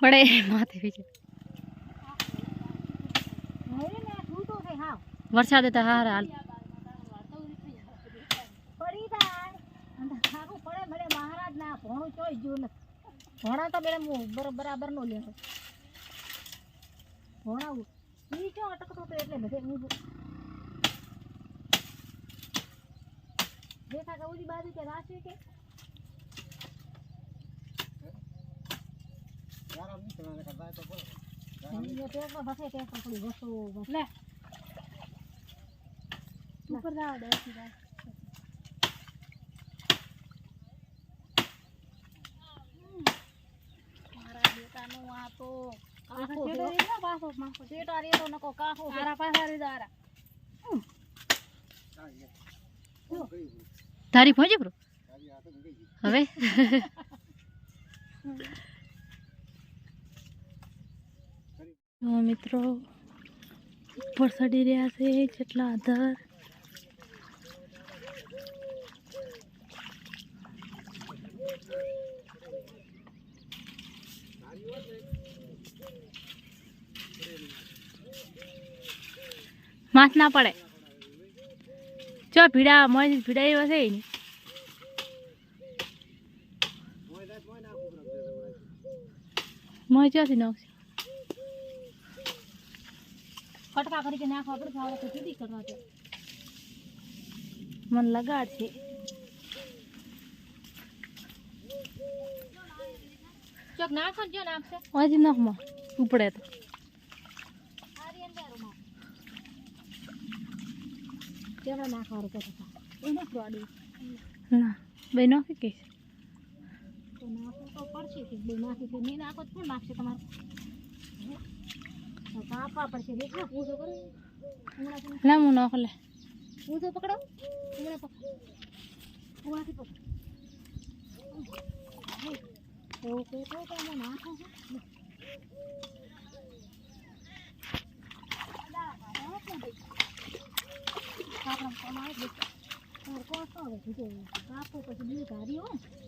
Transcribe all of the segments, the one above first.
પડે, માથે બીજે વરસાદ હતા હાર હાલ. ભોણું તો બેડે બરાબર નો લેવો ભોણાવું ઈ ચો અટકતો તો એટલે બધે હું દેખા બાજુ કે રાશે કે? ઉપર જાવ દે સીધા મારા બેટાનું આ તો કાહો છે. શેટા રે તો નકો કાહો છે. તારી પહોંચી પ્રો હવે જો મિત્રો, ઉપર ચડી રહ્યા છે જેટલા આધાર. માસ ના પડે. ચો ભીડા, મોજ ભીડા એવા છે ચોથી નાખશે? કટકા કરી કે નાખવા પડે ખાવા તો જુદી કરવા છે મને લગાડશે ચોક નાખો ને જો નાખશે હજી નાખમાં ઉપડે તો આરી અંધારું કેવડા નાખવાનું કહે છે એને પ્રોડી ના બે નાખી કહીશ તો નાખો તો પડશે કે બે નાખી છે નહીં નાખો તો કોણ નાખશે તમારે તો કાપવા પડશે દેખા પૂછો કરો હમણાં તમે ના હું નાખ લે પૂછો પકડો હમણાં પકડો ઉવાથી પકડો એવું કહે તો તમે નાખો છો આપણા તમારે જ તાર કોસો હવે કીધું કાપો પછી બી ગાડી હોય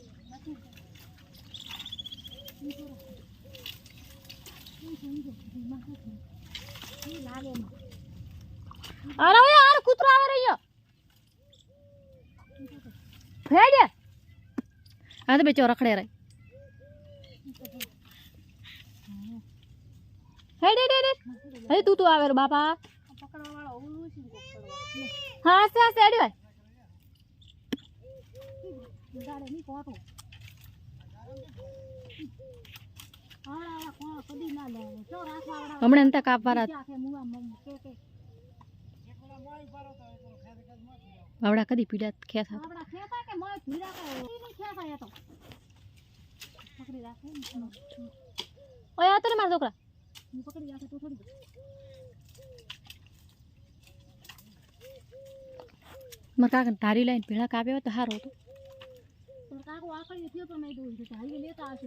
અરે ઓય આર કૂતરો આવે રહ્યો. ફેડે આ તો બેચો રખડે રહી. હેડે હેડ હેડ હે, તું તું આવે રે, બાપા. પકડવાવાળો ઓલું છે હા સે સે હેડે ભાઈ ગાડે ની આવડા હમણાં એમ કાપ વાળા ક્યાં છે મુવા મમ કે કે આવડા કદી પીડા ખેસ. ઓય, આ તો મારા છોકરા. પકડી રાખે તો થોડી મારા કાકા ધારી લઈને ભેળા કાપ્યો તો સારું હતો. કાકો આકડી થયો પણ મેં દઉં ધારી લેતા આવશે.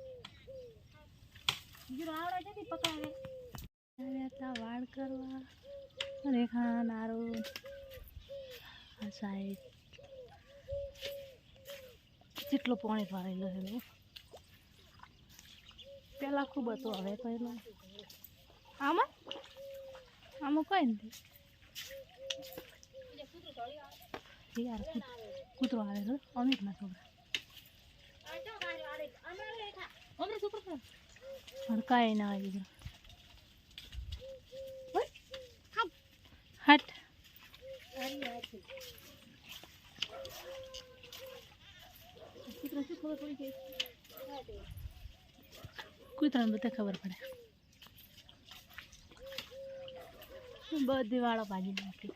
હા હે કોઈ લેવરા બસ લે બીજું આવડે છે ને પકડાવે હવે હતા વાળ કરવા રેખા નારું આ સાઈડ જેટલો પાણી ભરેલો છે ને પેલા ખૂબ હતું હવે પહેલા આમાં આમાં કઈ નથી યાર કૂત- કૂતરો આવે છે અમિતના છોકરા અમને શું કરશે હડકાય ના આવી ગયો હટ કૂતરાને બધા ખબર પડે બધી વાળો ભાજી નાખી